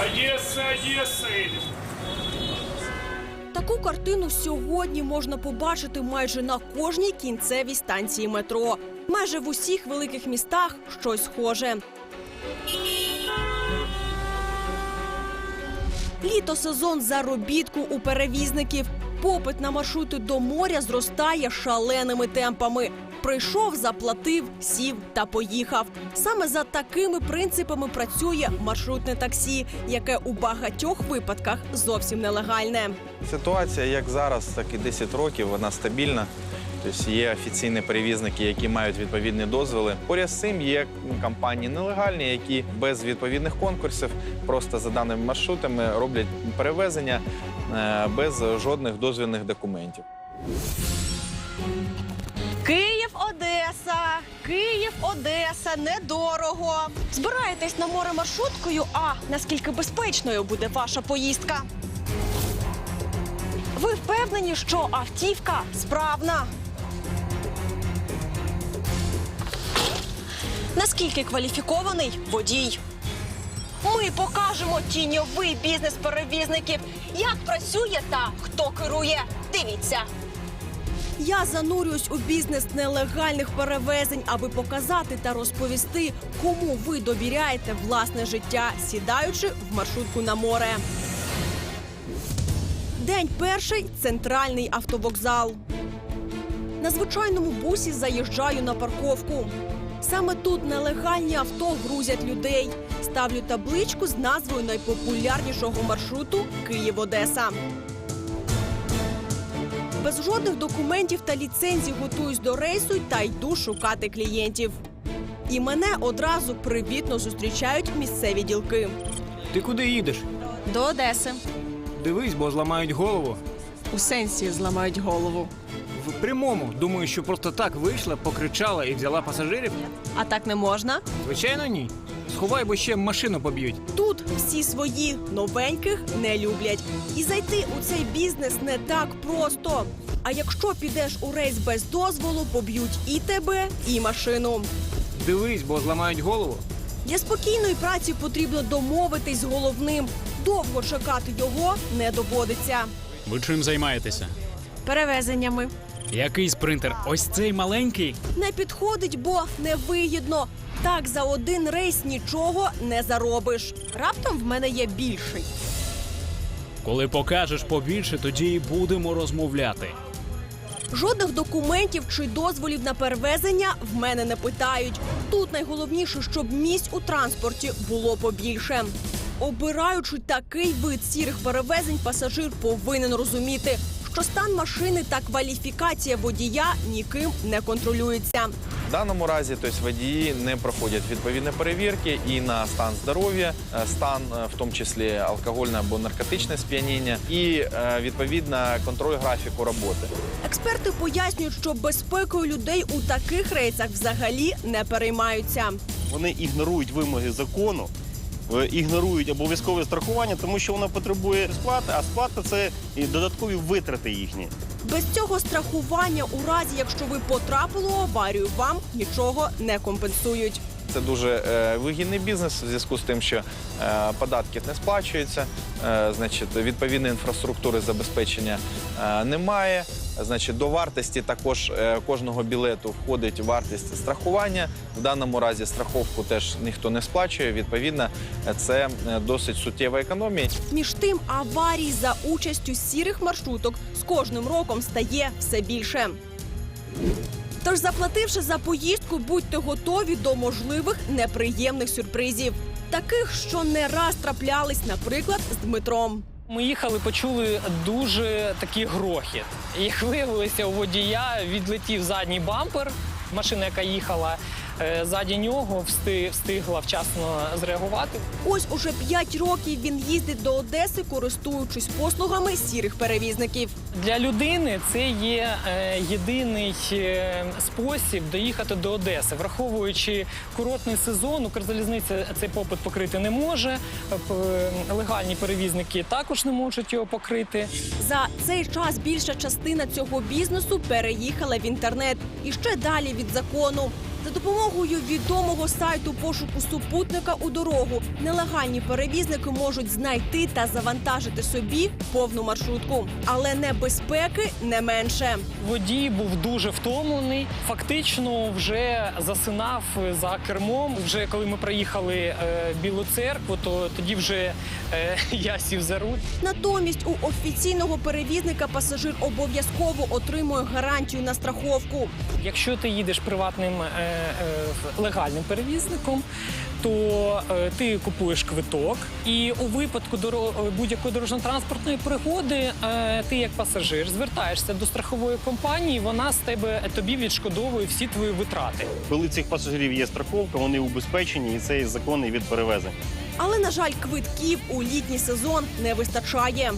Одеса едем. Таку картину сьогодні можна побачити майже на кожній кінцевій станції метро. Майже в усіх великих містах щось схоже. Літо сезон заробітку у перевізників. Попит на маршрути до моря зростає шаленими темпами. Прийшов, заплатив, сів та поїхав. Саме за такими принципами працює маршрутне таксі, яке у багатьох випадках зовсім нелегальне. Ситуація як зараз, так і 10 років, вона стабільна. Тобто є офіційні перевізники, які мають відповідні дозволи. Поряд з цим є компанії нелегальні, які без відповідних конкурсів, просто за даними маршрутами, роблять перевезення е, без жодних дозвільних документів. Київ, Одеса, Київ, Одеса, недорого. Збираєтесь на море маршруткою, а наскільки безпечною буде ваша поїздка? Ви впевнені, що автівка справна? Наскільки кваліфікований водій? Ми покажемо тіньовий бізнес перевізників, як працює та хто керує. Дивіться. Я занурююсь у бізнес нелегальних перевезень, аби показати та розповісти, кому ви довіряєте власне життя, сідаючи в маршрутку на море. День перший центральний автовокзал. На звичайному бусі заїжджаю на парковку. Саме тут нелегальні авто грузять людей. Ставлю табличку з назвою найпопулярнішого маршруту Київ-Одеса. Без жодних документів та ліцензій готуюсь до рейсу та йду шукати клієнтів. І мене одразу привітно зустрічають місцеві ділки. Ти куди їдеш? До Одеси. Дивись, бо зламають голову. У сенсі зламають голову. В прямому. Думаю, що просто так вийшла, покричала і взяла пасажирів? А так не можна. Звичайно, ні. Сховай, бо ще машину поб'ють. Тут всі свої новеньких не люблять. І зайти у цей бізнес не так просто. А якщо підеш у рейс без дозволу, поб'ють і тебе, і машину. Дивись, бо зламають голову. Для спокійної праці потрібно домовитись з головним. Довго чекати його не доводиться. Ви чим займаєтеся? Перевезеннями Який спринтер? Ось цей маленький? не підходить, бо невигідно. Так за один рейс нічого не заробиш. Раптом в мене є більший. Коли покажеш побільше, тоді і будемо розмовляти. Жодних документів чи дозволів на перевезення в мене не питають. Тут найголовніше, щоб місць у транспорті було побільше. Обираючи такий вид сірих перевезень, пасажир повинен розуміти, що стан машини та кваліфікація водія ніким не контролюється. В даному разі тобто, водії не проходять відповідні перевірки і на стан здоров'я, е, стан е, в тому числі алкогольне або наркотичне сп'яніння, і е, відповідно контроль графіку роботи. Експерти пояснюють, що безпекою людей у таких рейсах взагалі не переймаються. Вони ігнорують вимоги закону, ігнорують обов'язкове страхування, тому що воно потребує сплати, а сплата це і додаткові витрати їхні. Без цього страхування, у разі якщо ви потрапили у аварію, вам нічого не компенсують. Це дуже е, вигідний бізнес в зв'язку з тим, що е, податки не сплачуються, е, значить, відповідної інфраструктури забезпечення е, немає. Значить, до вартості також е, кожного білету входить вартість страхування. В даному разі страховку теж ніхто не сплачує. Відповідно, це е, досить суттєва економія. Між тим, аварій за участю сірих маршруток з кожним роком стає все більше. Тож, заплативши за поїздку, будьте готові до можливих неприємних сюрпризів, таких, що не раз траплялись, наприклад, з Дмитром. Ми їхали, почули дуже такий грохіт. Як виявилося, у водія відлетів задній бампер. Машина, яка їхала е, ззаді нього, всти- встигла вчасно зреагувати. Ось уже п'ять років він їздить до Одеси, користуючись послугами сірих перевізників. Для людини це є е, єдиний е, спосіб доїхати до Одеси, враховуючи курортний сезон, Укрзалізниця цей попит покрити не може. Легальні перевізники також не можуть його покрити. За цей час більша частина цього бізнесу переїхала в інтернет і ще далі від закону. За допомогою відомого сайту пошуку супутника у дорогу нелегальні перевізники можуть знайти та завантажити собі повну маршрутку, але небезпеки не менше. Водій був дуже втомлений, фактично вже засинав за кермом. Вже коли ми проїхали е, Білу церкву, то тоді вже е, я сів за руль. Натомість у офіційного перевізника пасажир обов'язково отримує гарантію на страховку. Якщо ти їдеш приватним е, легальним перевізником, то е, ти купуєш квиток, і у випадку доро- е, будь-якої дорожньо-транспортної пригоди е, ти як пасажир звертаєшся до страхової компанії, вона з тебе тобі відшкодовує всі твої витрати. Коли цих пасажирів є страховка, вони убезпечені, і це є законний від перевезень. Але, на жаль, квитків у літній сезон не вистачає.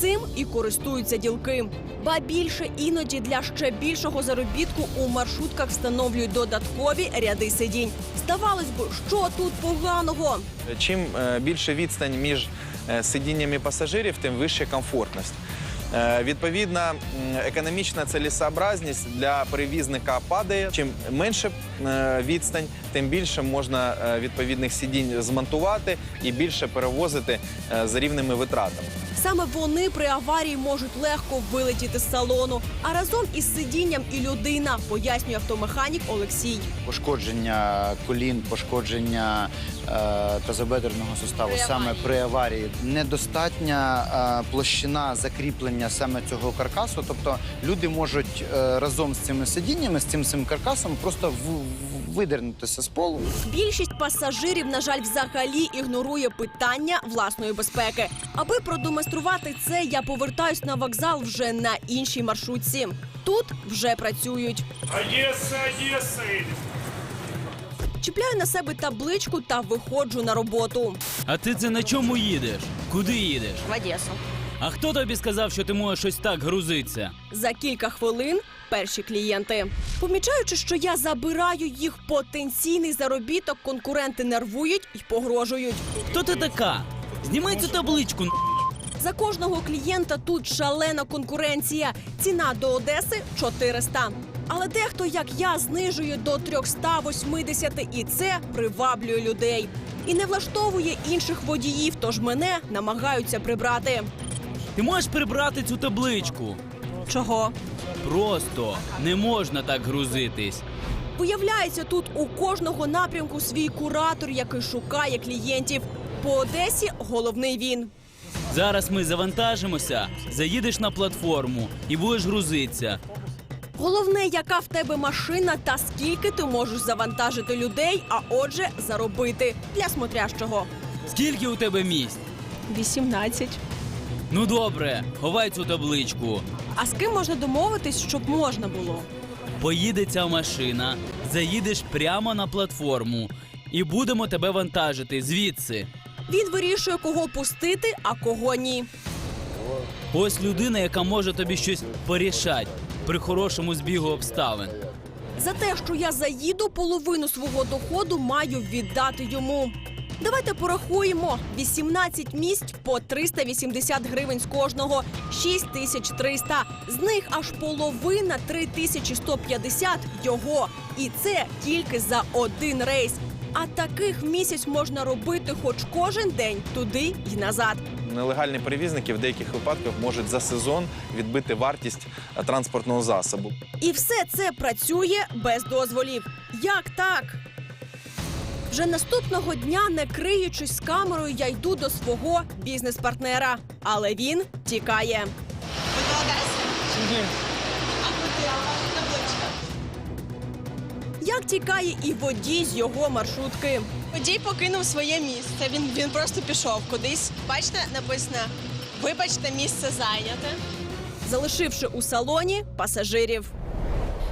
Цим і користуються ділки. Ба більше іноді для ще більшого заробітку у маршрутках встановлюють додаткові ряди сидінь. Здавалось би, що тут поганого? Чим е, більше відстань між е, сидіннями пасажирів, тим вища комфортність. Е, Відповідно, м, економічна цілесообразність для перевізника падає. Чим менше відстань, тим більше можна відповідних сидінь змонтувати і більше перевозити за рівними витратами. Саме вони при аварії можуть легко вилетіти з салону, а разом із сидінням і людина, пояснює автомеханік Олексій. пошкодження колін, пошкодження е, тазобедерного суставу саме при аварії. Недостатня е, площина закріплення саме цього каркасу. Тобто люди можуть е, разом з цими сидіннями, з цим цим каркасом просто в, в- видернутися з полу. Більшість пасажирів, на жаль, взагалі ігнорує питання власної безпеки. Аби продемонструвати це, я повертаюсь на вокзал вже на іншій маршрутці. Тут вже працюють. Одесса едем. Чіпляю на себе табличку та виходжу на роботу. А ти це на чому їдеш? Куди їдеш? В Одесу. А хто тобі сказав, що ти можеш ось так грузитися? За кілька хвилин перші клієнти. Помічаючи, що я забираю їх потенційний заробіток, конкуренти нервують і погрожують. Хто ти така? Знімай цю табличку. За кожного клієнта тут шалена конкуренція. Ціна до Одеси 400. Але дехто, як я, знижує до 380, і це приваблює людей. І не влаштовує інших водіїв, тож мене намагаються прибрати. Ти можеш прибрати цю табличку. Чого? Просто не можна так грузитись. Виявляється, тут у кожного напрямку свій куратор, який шукає клієнтів. По Одесі головний він. Зараз ми завантажимося, заїдеш на платформу і будеш грузитися. Головне, яка в тебе машина та скільки ти можеш завантажити людей, а отже, заробити для смотрящого. Скільки у тебе місць? 18. Ну добре, ховай цю табличку. А з ким можна домовитись, щоб можна було? Поїде ця машина, заїдеш прямо на платформу і будемо тебе вантажити звідси. Він вирішує, кого пустити, а кого ні. Ось людина, яка може тобі щось порішати при хорошому збігу обставин. За те, що я заїду, половину свого доходу маю віддати йому. Давайте порахуємо: 18 місць по 380 гривень з кожного, 6300. З них аж половина 3150 його. І це тільки за один рейс. А таких місяць можна робити хоч кожен день туди й назад. Нелегальні перевізники в деяких випадках можуть за сезон відбити вартість е, транспортного засобу. І все це працює без дозволів. Як так? Вже наступного дня, не криючись з камерою, я йду до свого бізнес-партнера. Але він тікає. Як тікає і водій з його маршрутки. Водій покинув своє місце. Він, він просто пішов кудись. Бачите, написано Вибачте, місце зайняте. залишивши у салоні пасажирів.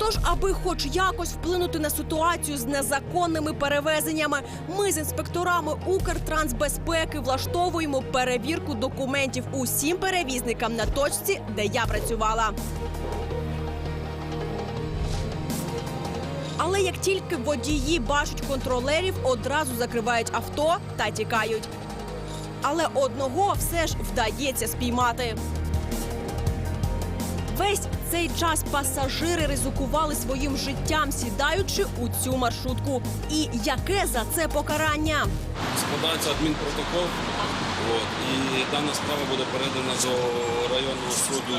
Тож, аби хоч якось вплинути на ситуацію з незаконними перевезеннями, ми з інспекторами Укртрансбезпеки влаштовуємо перевірку документів усім перевізникам на точці, де я працювала. Але як тільки водії бачать контролерів, одразу закривають авто та тікають. Але одного все ж вдається спіймати. Весь цей час пасажири ризикували своїм життям, сідаючи у цю маршрутку. І яке за це покарання? складається адмінпротокол. От, і дана справа буде передана до районного суду.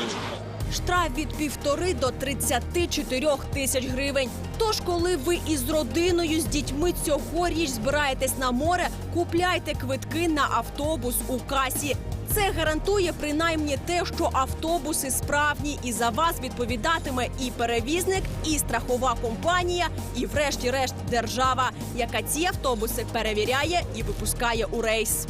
Штраф від півтори до 34 тисяч гривень. Тож, коли ви із родиною з дітьми цьогоріч збираєтесь на море, купляйте квитки на автобус у касі. Це гарантує принаймні те, що автобуси справні, і за вас відповідатиме і перевізник, і страхова компанія, і, врешті-решт, держава, яка ці автобуси перевіряє і випускає у рейс.